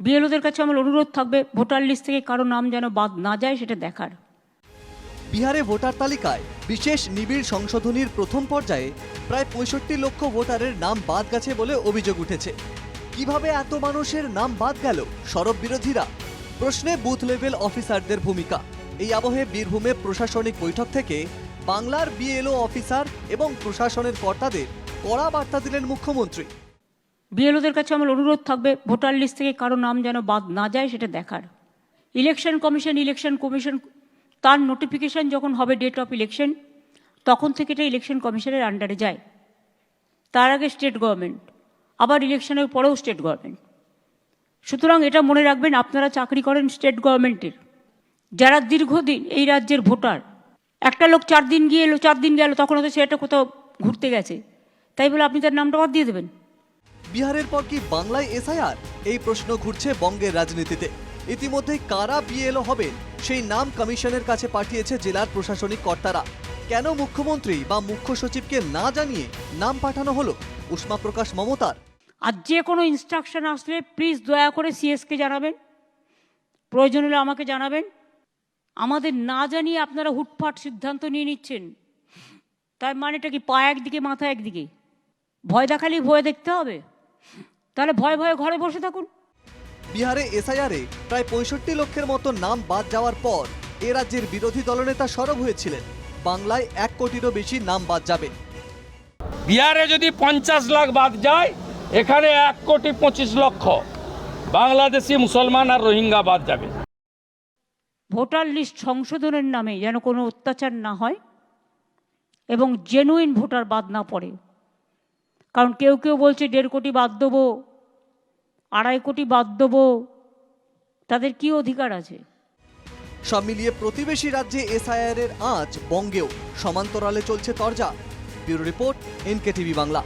বিএলওদের কাছে আমার অনুরোধ থাকবে, ভোটার লিস্ট থেকে কারও নাম যেন বাদ না যায় সেটা দেখার। বিহারে ভোটার তালিকায় বিশেষ নিবিড় সংশোধনীর প্রথম পর্যায়ে প্রায় পঁয়ষট্টি লক্ষ ভোটারের নাম বাদ গেছে বলে অভিযোগ উঠেছে। কীভাবে এত মানুষের নাম বাদ গেল সরব বিরোধীরা? প্রশ্নে বুথ লেভেল অফিসারদের ভূমিকা। এই আবহে বীরভূমে প্রশাসনিক বৈঠক থেকে বাংলার বিএলও অফিসার এবং প্রশাসনের কর্তাদের কড়া বার্তা দিলেন মুখ্যমন্ত্রী। বিএলওদের কাছে আমার অনুরোধ থাকবে, ভোটার লিস্ট থেকে কারও নাম যেন বাদ না যায় সেটা দেখার। ইলেকশন কমিশন ইলেকশন কমিশন, তার নোটিফিকেশন যখন হবে ডেট অফ ইলেকশন তখন থেকে এটা ইলেকশন কমিশনের আন্ডারে যায়। তার আগে স্টেট গভর্নমেন্ট আবার ইলেকশনের পরেও স্টেট গভর্নমেন্ট সুতরাং এটা মনে রাখবেন, আপনারা চাকরি করেন স্টেট গভর্নমেন্টের যারা দীর্ঘদিন এই রাজ্যের ভোটার, একটা লোক চার দিন গিয়ে এলো চার দিন গেল, তখন হয়তো সেটা কোথাও ঘুরতে গেছে। তাই বলে আপনি তার নামটা বাদ দিয়ে দেবেন। বিহারের পর কি বাংলায় এসআইআর? এই প্রশ্ন ঘুরছে বঙ্গের রাজনীতিতে। ইতিমধ্যে কারা বিএলও হবেন সেই নাম কমিশনের কাছে পাঠিয়েছে জেলার প্রশাসনিক কর্তারা। কেন মুখ্যমন্ত্রী বা মুখ্য সচিবকে না জানিয়ে নাম পাঠানো হলো? উষ্মা প্রকাশ মমতার। আর যে কোনো ইনস্ট্রাকশন আসলে প্লিজ দয়া করে সিএসকে জানাবেন। প্রয়োজন হলে আমাকে জানাবেন। আমাদের না জানিয়ে আপনারা হুটফাট সিদ্ধান্ত নিয়ে নিচ্ছেন। তার মানেটা কি পা একদিকে, মাথা একদিকে? ভয় দেখালেই ভয় দেখতে হবে? তাহলে ভয় ভয়ে ঘরে বসে থাকুন। বিহারে এসআইআরে প্রায় পঁয়ষট্টি লক্ষের মতো নাম বাদ যাওয়ার পর এ রাজ্যের বিরোধী দলনেতা সরব হয়েছিলেন। বাংলায় এক কোটিরও বেশি নাম বাদ যাবে। বিহারে যদি পঞ্চাশ লাখ বাদ যায় এখানে এক কোটি পঁচিশ লক্ষ। বাংলাদেশি মুসলমান আর রোহিঙ্গা বাদ যাবে। ভোটার লিস্ট সংশোধনের নামে যেন কোনো অত্যাচার না হয় এবং জেনুইন ভোটার বাদ না পড়ে। কারণ কেউ কেউ বলছে দেড় কোটি বাদ দেবো, আড়াই কোটি বাদ দেবো। তাদের কি অধিকার আছে? সব মিলিয়ে প্রতিবেশী রাজ্যে এসআইআর এর আজ বঙ্গেও সমান্তরালে চলছে তরজা। Bureau report NK TV Bangla.